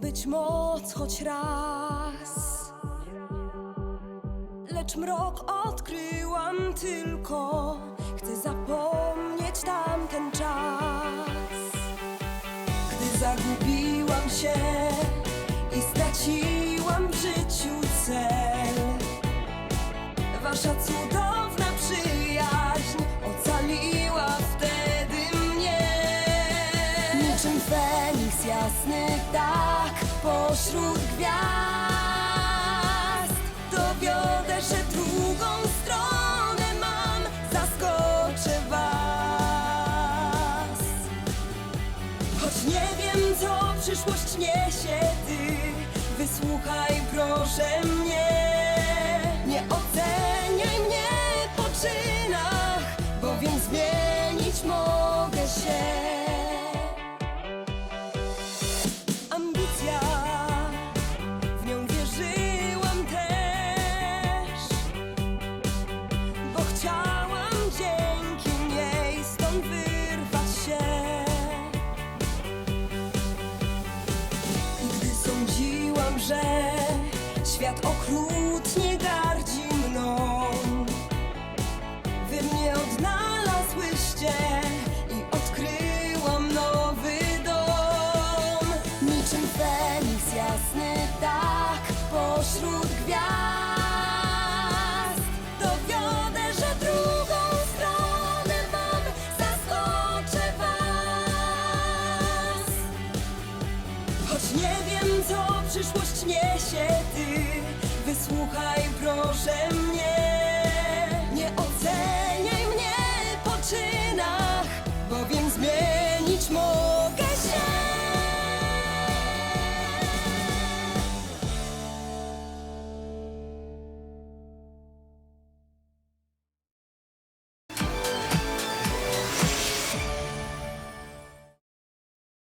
zdobyć moc choć raz. Lecz mrok odkryłam tylko, chcę zapomnieć tamten czas. Gdy zagubiłam się i straciłam w życiu cel. Wasza cudowna jasny tak pośród gwiazd. Dowiodę, że drugą stronę mam, zaskoczę was. Choć nie wiem, co przyszłość niesie ty Wysłuchaj proszę mnie że świat okrutnie gardzi mną, wy mnie odnalazłyście i odkryłam nowy dom. Niczym Feniks jasny tak pośród nie wiem, co przyszłość niesie ty. Wysłuchaj